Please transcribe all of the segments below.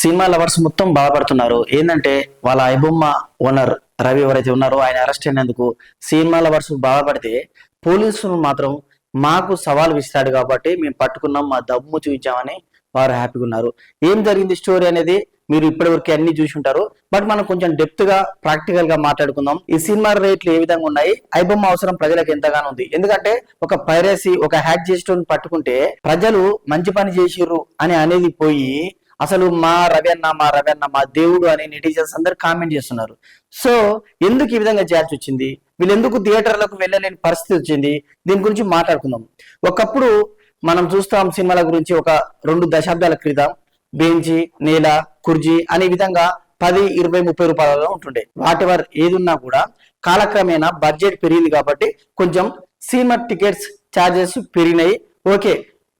Cinema lovers మొత్తం బాధపడుతున్నారు. ఏంటంటే వాళ్ళ ఐబొమ్మ ఓనర్ రవి ఎవరైతే ఉన్నారో ఆయన అరెస్ట్ అయినందుకు సినిమా లవర్స్ బాధపడితే పోలీసులు మాత్రం మాకు సవాల్ విస్తాడు కాబట్టి మేము పట్టుకున్నాం మా దమ్ము చూపించామని వారు హ్యాపీగా ఉన్నారు. ఏం జరిగింది స్టోరీ అనేది మీరు ఇప్పటివరకు అన్ని చూసి ఉంటారు. బట్ మనం కొంచెం డెప్త్గా ప్రాక్టికల్గా మాట్లాడుకుందాం. ఈ సినిమా రేట్లు ఏ విధంగా ఉన్నాయి? ఐబొమ్మ అవసరం ప్రజలకు ఎంతగానో ఉంది. ఎందుకంటే ఒక పైరసీ ఒక హ్యాక్ చేసేటోని పట్టుకుంటే ప్రజలు మంచి పని చేసిర్రు అని అనేది పోయి అసలు మా రవెన్న మా రవెన్న మా దేవుడు అని నెటిజన్స్ అందరు కామెంట్ చేస్తున్నారు. సో ఎందుకు ఈ విధంగా చేయాల్సి వచ్చింది? వీళ్ళెందుకు థియేటర్లకు వెళ్ళలేని పరిస్థితి వచ్చింది? దీని గురించి మాట్లాడుకుందాం. ఒకప్పుడు మనం చూస్తాం సినిమాల గురించి ఒక రెండు దశాబ్దాల క్రితం బెంచి నేల కుర్జీ అనే విధంగా పది ఇరవై ముప్పై రూపాయలలో ఉంటుండే. వాటెవర్ ఏది ఏదున్నా కూడా కాలక్రమేణా బడ్జెట్ పెరిగింది కాబట్టి కొంచెం సినిమా టికెట్స్ ఛార్జెస్ పెరిగినాయి. ఓకే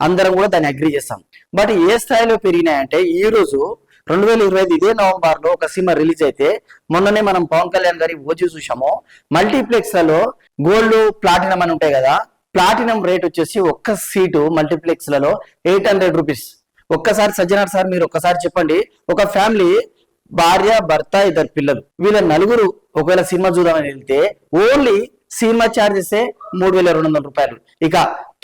అందరం కూడా దాన్ని అగ్రి చేస్తాం. బట్ ఏ స్థాయిలో పెరిగినాయంటే ఈ రోజు రెండు వేల ఇరవై ఐదు ఇదే నవంబర్లో ఒక సినిమా రిలీజ్ అయితే మొన్ననే మనం పవన్ కళ్యాణ్ గారి ఓజీ చూసాము మల్టీప్లెక్స్లలో గోల్డ్ ప్లాటినం అని ఉంటాయి కదా ప్లాటినం రేట్ వచ్చేసి ఒక్క సీటు మల్టీప్లెక్స్లలో ఎయిట్ హండ్రెడ్ రూపీస్. ఒక్కసారి సజ్జనార్ సార్ మీరు ఒక్కసారి చెప్పండి. ఒక ఫ్యామిలీ భార్య భర్త ఇద్దరు పిల్లలు. వీళ్ళ నలుగురు ఒకవేళ సినిమా చూద్దామని వెళ్తే ఓన్లీ సినిమా ఛార్జెస్ మూడు వేల రెండు వందల రూపాయలు. ఇక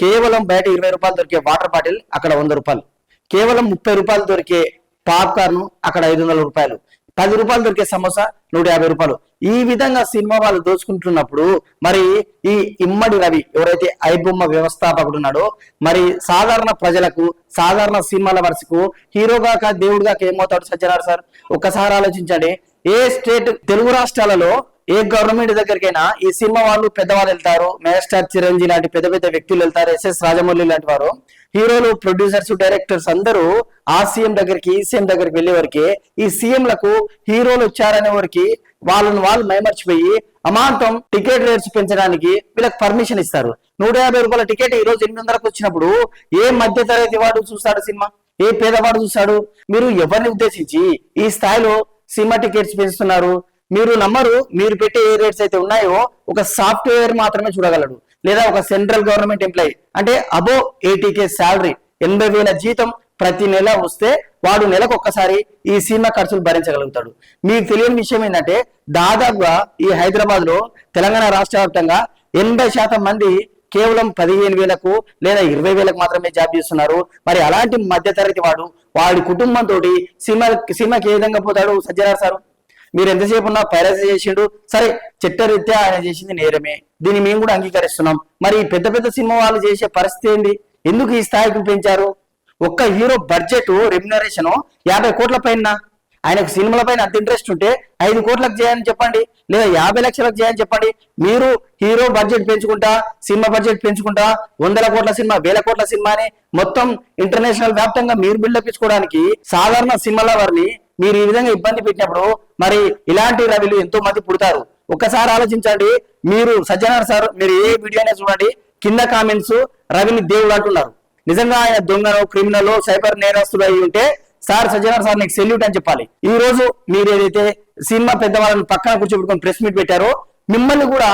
కేవలం బయట ఇరవై రూపాయలు దొరికే వాటర్ బాటిల్ అక్కడ వంద రూపాయలు. కేవలం ముప్పై రూపాయలు దొరికే పాప్కార్న్ అక్కడ ఐదు వందల రూపాయలు. పది రూపాయలు దొరికే సమోసా నూట యాభై రూపాయలు. ఈ విధంగా సినిమా వాళ్ళు దోచుకుంటున్నప్పుడు మరి ఈ ఇమ్మడి రవి ఎవరైతే ఐబొమ్మ వ్యవస్థాపకుడు ఉన్నాడో మరి సాధారణ ప్రజలకు సాధారణ సినిమాల వరుసకు హీరోగా కా ఏమవుతాడు సజ్జనారు సార్? ఒక్కసారి ఆలోచించండి. ఏ స్టేట్ తెలుగు రాష్ట్రాలలో ఏ గవర్నమెంట్ దగ్గరికైనా ఈ సినిమా వాళ్ళు పెద్దవాళ్ళు వెళ్తారు. మెగాస్టార్ చిరంజీవి లాంటి పెద్ద పెద్ద వ్యక్తులు వెళ్తారు. ఎస్ఎస్ రాజమౌళి లాంటి వారు. హీరోలు ప్రొడ్యూసర్స్ డైరెక్టర్స్ అందరూ ఆ సీఎం దగ్గరికి ఈ సీఎం దగ్గరికి వెళ్ళే వరకే ఈ సీఎంలకు హీరోలు వచ్చారనే వరకు వాళ్ళని వాళ్ళు మైమర్చిపోయి అమాంతం టికెట్ రేట్స్ పెంచడానికి వీళ్ళకి పర్మిషన్ ఇస్తారు. నూట యాభై రూపాయల టికెట్ ఈ రోజు ఎనిమిది వందలకు వచ్చినప్పుడు ఏ మధ్య తరగతి వాడు చూస్తాడు సినిమా? ఏ పేదవాడు చూస్తాడు? మీరు ఎవరిని ఉద్దేశించి ఈ స్థాయిలో సినిమా టికెట్స్ పెంచుతున్నారు? మీరు నమ్మరు మీరు పెట్టే ఏ రేట్స్ అయితే ఉన్నాయో ఒక సాఫ్ట్వేర్ మాత్రమే చూడగలడు. లేదా ఒక సెంట్రల్ గవర్నమెంట్ ఎంప్లాయీ అంటే అబో ఎయిటీకే శాలరీ ఎనభై వేల జీతం ప్రతి నెల వస్తే వాడు నెలకు ఒక్కసారి ఈ సినిమా ఖర్చులు భరించగలుగుతాడు. మీకు తెలియని విషయం ఏంటంటే దాదాపుగా ఈ హైదరాబాద్లో తెలంగాణ రాష్ట్ర వ్యాప్తంగా ఎనభై శాతం మంది కేవలం పదిహేను వేలకు లేదా ఇరవై వేలకు మాత్రమే జాబ్ చేస్తున్నారు. మరి అలాంటి మధ్యతరగతి వాడు వాడి కుటుంబంతో సినిమా సినిమాకి ఏ విధంగా పోతాడు సజ్జనార్ సార్? మీరు ఎంతసేపు ఉన్నా పైరసీ చేసిండు. సరే చట్టరీత్యా ఆయన చేసింది నేరమే. దీన్ని మేము కూడా అంగీకరిస్తున్నాం. మరి పెద్ద పెద్ద సినిమా వాళ్ళు చేసే పరిస్థితి ఏంది? ఎందుకు ఈ స్థాయికి పెంచారు? ఒక్క హీరో బడ్జెట్ రెమ్యునరేషన్ యాభై కోట్ల పైన. ఆయనకు సినిమాల పైన అంత ఇంట్రెస్ట్ ఉంటే ఐదు కోట్లకు చేయని చెప్పండి. లేదా యాభై లక్షలకు చేయని చెప్పండి. మీరు హీరో బడ్జెట్ పెంచుకుంటా సినిమా బడ్జెట్ పెంచుకుంటా వందల కోట్ల సినిమా వేల కోట్ల సినిమాని మొత్తం ఇంటర్నేషనల్ వ్యాప్తంగా మీరు బిల్డప్ ఇచ్చుకోవడానికి సాధారణ సినిమాల వారిని మీరు ఈ విధంగా ఇబ్బంది పెట్టినప్పుడు మరి ఇలాంటి రవిలు ఎంతో మంది పుడతారు. ఒక్కసారి ఆలోచించండి. మీరు సజ్జనార్ సార్ మీరు ఏ వీడియోనే చూడండి. కింద కామెంట్స్ రవిని దేవుడు అంటున్నారు. నిజంగా ఆయన దొంగను క్రిమినల్ సైబర్ నేరస్తుడు అయి ఉంటే సార్ సజ్జనార్ సార్ నీకు సెల్యూట్ అని చెప్పాలి. ఈ రోజు మీరు ఏదైతే సినిమా పెద్దవాళ్ళని పక్కన కూర్చోబెట్టుకొని ప్రెస్ మీట్ పెట్టారో మిమ్మల్ని కూడా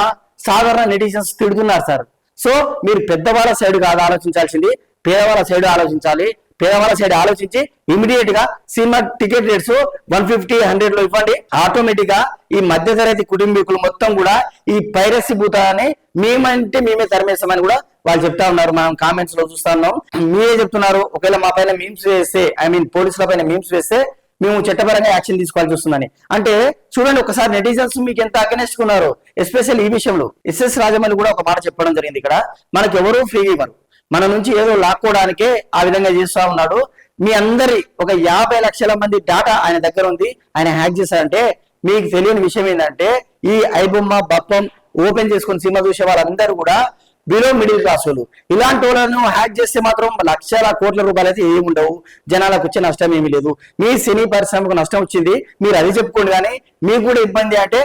సాధారణ నెటిజన్స్ తిడుతున్నారు సార్. సో మీరు పెద్దవాళ్ళ సైడ్ కాదు ఆలోచించాల్సింది. పేదవాళ్ళ సైడ్ ఆలోచించాలి. పేదవాళ్ళ సైడ్ ఆలోచించి ఇమీడియట్గా cinema ticket rates one fifty హండ్రెడ్లో ఇవ్వండి. ఆటోమేటిక్గా ఈ మధ్యతరగతి కుటుంబీకులు మొత్తం కూడా ఈ పైరసీ భూతాన్ని మేమంటే మేమే తరిమేస్తామని కూడా వాళ్ళు చెప్తా ఉన్నారు. మనం కామెంట్స్లో చూస్తా ఉన్నాం. మీరే చెప్తున్నారు ఒకవేళ మా పైన మీమ్స్ వేస్తే ఐ మీన్ పోలీసుల పైన మీమ్స్ వేస్తే మేము చట్టపరంగా యాక్షన్ తీసుకోవాల్సి వస్తుందని. అంటే చూడండి ఒకసారి నెటిజన్స్ మీకు ఎంత అగనెస్ట్ ఉన్నారు? ఎస్పెషల్ ఈ విషయంలో. ఎస్ఎస్ రాజమౌళి కూడా ఒక మాట చెప్పడం జరిగింది ఇక్కడ. మనకు ఎవరు ఫ్రీ ఇవ్వరు. మన నుంచి ఏదో లాక్కోవడానికే ఆ విధంగా చేస్తా ఉన్నాడు. మీ అందరి ఒక యాభై లక్షల మంది డాటా ఆయన దగ్గర ఉంది. ఆయన హ్యాక్ చేశారంటే మీకు తెలియని విషయం ఏంటంటే ఈ ఐబొమ్మ బప్పం ఓపెన్ చేసుకుని సినిమా చూసే వాళ్ళందరూ కూడా బిలో మిడిల్ క్లాస్ వాళ్ళు. ఇలాంటి వాళ్ళను హ్యాక్ చేస్తే మాత్రం లక్షల కోట్ల రూపాయలు అయితే ఏమి ఉండవు. జనాలకు వచ్చే నష్టం ఏమీ లేదు. మీ సినీ పరిశ్రమకు నష్టం వచ్చింది. మీరు అది చెప్పుకోండి కానీ మీకు కూడా ఇబ్బంది అంటే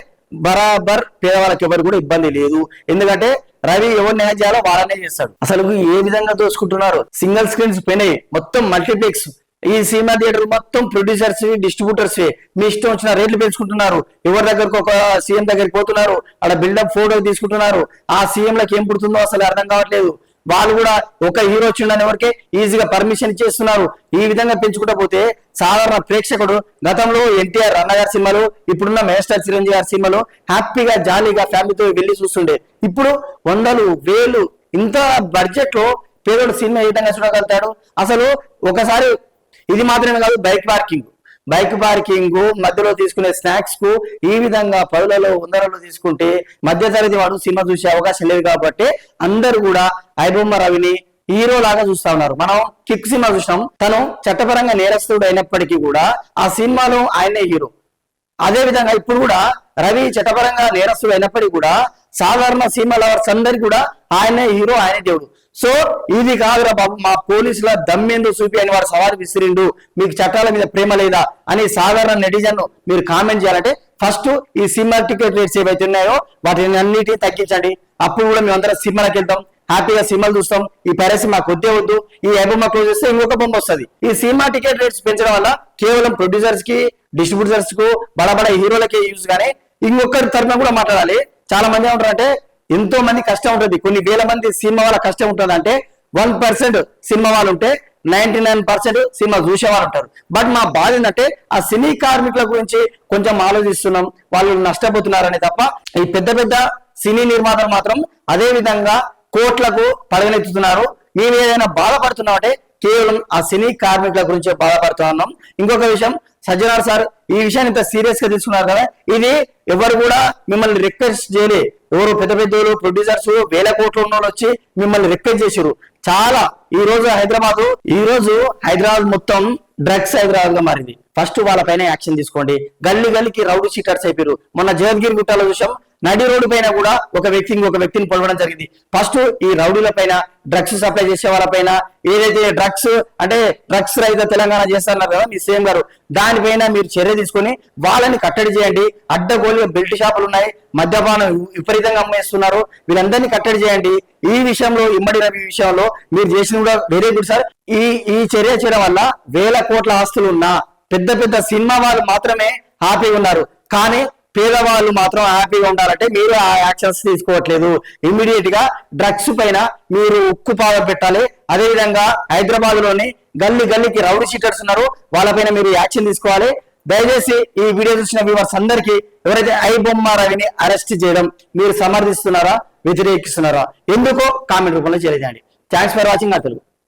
బరాబర్ పేదవాళ్ళకి ఎవరు కూడా ఇబ్బంది లేదు. ఎందుకంటే రవి ఎవరిని హ్యాక్ చేయాలో వాళ్ళనే చేస్తాడు. అసలు ఏ విధంగా దోసుకుంటున్నారు సింగిల్ స్క్రీన్స్ పెనే మొత్తం మల్టీప్లెక్స్ ఈ సినిమా థియేటర్ మొత్తం ప్రొడ్యూసర్స్ డిస్ట్రిబ్యూటర్స్ మీ ఇష్టం వచ్చిన రేట్లు పెంచుకుంటున్నారు. ఎవరి దగ్గరకు ఒక సీఎం దగ్గరికి పోతున్నారు. అక్కడ బిల్డప్ ఫోటో తీసుకుంటున్నారు. ఆ సీఎంలకు ఏం పుడుతుందో అసలు అర్థం కావట్లేదు. వాళ్ళు కూడా ఒక హీరో వచ్చిండని వరకే ఈజీగా పర్మిషన్ ఇచ్చేస్తున్నారు. ఈ విధంగా పెంచుకుంటా పోతే సాధారణ ప్రేక్షకుడు గతంలో ఎన్టీఆర్ అన్నగారి సినిమాలు ఇప్పుడున్న మేస్టర్ చిరంజీవి గారి సినిమాలు హ్యాపీగా జాలీగా ఫ్యామిలీతో వెళ్ళి చూస్తుండే. ఇప్పుడు వందలు వేలు ఇంత బడ్జెట్లో పేదోడు సినిమా ఏ విధంగా చూడగలుగుతాడు? అసలు ఒకసారి ఇది మాత్రమే కాదు బైక్ పార్కింగ్. బైక్ పార్కింగ్ మధ్యలో తీసుకునే స్నాక్స్కు ఈ విధంగా పదులలో వందలలో తీసుకుంటే మధ్య తరగతి వాడు సినిమా చూసే అవకాశం లేదు కాబట్టి అందరూ కూడా ఐబొమ్మ రవిని హీరో లాగా చూస్తా ఉన్నారు. మనం కిక్ సినిమా చూసాం తను చట్టపరంగా నేరస్తుడు అయినప్పటికీ కూడా ఆ సినిమాలో ఆయనే హీరో అదే విధంగా ఇప్పుడు కూడా రవి చట్టపరంగా నేరస్తుడు అయినప్పటికీ కూడా సాధారణ సినిమా లవర్స్ అందరికీ కూడా ఆయనే హీరో ఆయనే దేవుడు. సో ఇది కాదురా బాబు మా పోలీసుల దమ్మేందు చూపి అని వాడు సవాలు విసిరిండు మీకు చట్టాల మీద ప్రేమ లేదా అని సాధారణ నెటిజన్ మీరు కామెంట్ చేయాలంటే ఫస్ట్ ఈ సినిమా టికెట్ రేట్స్ ఏవైతే ఉన్నాయో వాటిని అన్నిటిని తగ్గించండి. అప్పుడు కూడా మేమందరం సినిమాలకు వెళ్తాం హ్యాపీగా సినిమాలు చూస్తాం. ఈ పైరసీ మాకు వద్దే వద్దు ఈ బొమ్మ క్లోజ్ చేస్తే ఇంకొక బొమ్మ వస్తుంది. ఈ సినిమా టికెట్ రేట్స్ పెంచడం వల్ల కేవలం ప్రొడ్యూసర్స్కి డిస్ట్రిబ్యూటర్స్కు బడబడ హీరోలకే యూజ్ గానే ఇంకొకరి తరఫున కూడా మాట్లాడాలి. చాలా మంది ఏమంటారంటే ఎంతో మంది కష్టం ఉంటుంది. కొన్ని వేల మంది సినిమా వాళ్ళ కష్టం ఉంటుంది అంటే వన్ పర్సెంట్ సినిమా వాళ్ళు ఉంటే నైన్టీ నైన్ పర్సెంట్ సినిమా చూసేవాళ్ళు ఉంటారు. బట్ మా బాధ ఏంటంటే ఆ సినీ కార్మికుల గురించి కొంచెం ఆలోచిస్తున్నాం. వాళ్ళు నష్టపోతున్నారని తప్ప ఈ పెద్ద పెద్ద సినీ నిర్మాతలు మాత్రం అదే విధంగా కోట్లకు పడగనెత్తుతున్నారు మేము ఏదైనా బాధపడుతున్నామంటే కేవలం ఆ సినీ కార్మికుల గురించే బాధపడుతున్నాం ఇంకొక విషయం సజ్జనార్ సార్ ఈ విషయాన్ని ఇంత సీరియస్గా తీసుకున్నారు కదా ఇది ఎవరు కూడా మిమ్మల్ని రిక్వెస్ట్ చేయలే. ఎవరు పెద్ద పెద్దలు ప్రొడ్యూసర్స్ వేల కోట్ల ఉన్న వచ్చి మిమ్మల్ని రిక్వెస్ట్ చేశారు చాలా ఈ రోజు హైదరాబాద్ ఈ రోజు హైదరాబాద్ మొత్తం డ్రగ్స్ హైదరాబాద్గా మారింది. ఫస్ట్ వాళ్ళపైన యాక్షన్ తీసుకోండి. గల్లీ గల్లీకి రౌడీ షీటర్స్ అయిపోయారు మొన్న జగద్గిరి గుట్టాల విషయం నడి రోడ్డు పైన కూడా ఒక వ్యక్తి ఒక వ్యక్తిని పొలవడం జరిగింది. ఫస్ట్ ఈ రౌడీల పైన డ్రగ్స్ సప్లై చేసే వాళ్ళ పైన ఏదైతే డ్రగ్స్ అంటే డ్రగ్స్ రైతు తెలంగాణ చేస్తున్నారు కదా మీ సీఎం గారు దానిపైన మీరు చర్య తీసుకొని వాళ్ళని కట్టడి చేయండి. అడ్డగోలుగా బెల్ట్ షాపులు ఉన్నాయి మద్యపానం విపరీతంగా అమ్మేస్తున్నారు. వీళ్ళందరినీ కట్టడి చేయండి. ఈ విషయంలో ఇమ్మడి రవి విషయంలో మీరు చేసిన కూడా వెరీ గుడ్ సార్. ఈ ఈ చర్య చేయడం వల్ల వేల కోట్ల ఆస్తులు ఉన్నా పెద్ద పెద్ద సినిమా వాళ్ళు మాత్రమే హ్యాపీ ఉన్నారు. కానీ పేదవాళ్ళు మాత్రం హ్యాపీగా ఉండాలంటే మీరు ఆ యాక్షన్స్ తీసుకోవట్లేదు. ఇమ్మీడియట్గా డ్రగ్స్ పైన మీరు ఉక్కు పావ పెట్టాలి. అదే విధంగా హైదరాబాద్లోని గల్లీ గల్లీకి రౌడీ షీటర్స్ ఉన్నారు. వాళ్ళపైన మీరు యాక్షన్ తీసుకోవాలి. దయచేసి ఈ వీడియో చూసిన వ్యూవర్స్ అందరికీ ఎవరైతే ఐ బొమ్మ రవిని అరెస్ట్ చేయడం మీరు సమర్థిస్తున్నారా? వ్యతిరేకిస్తున్నారా? ఎందుకో కామెంట్ రూపంలో తెలియజేయండి. థ్యాంక్స్ ఫర్ వాచింగ్ నా తెలుగు.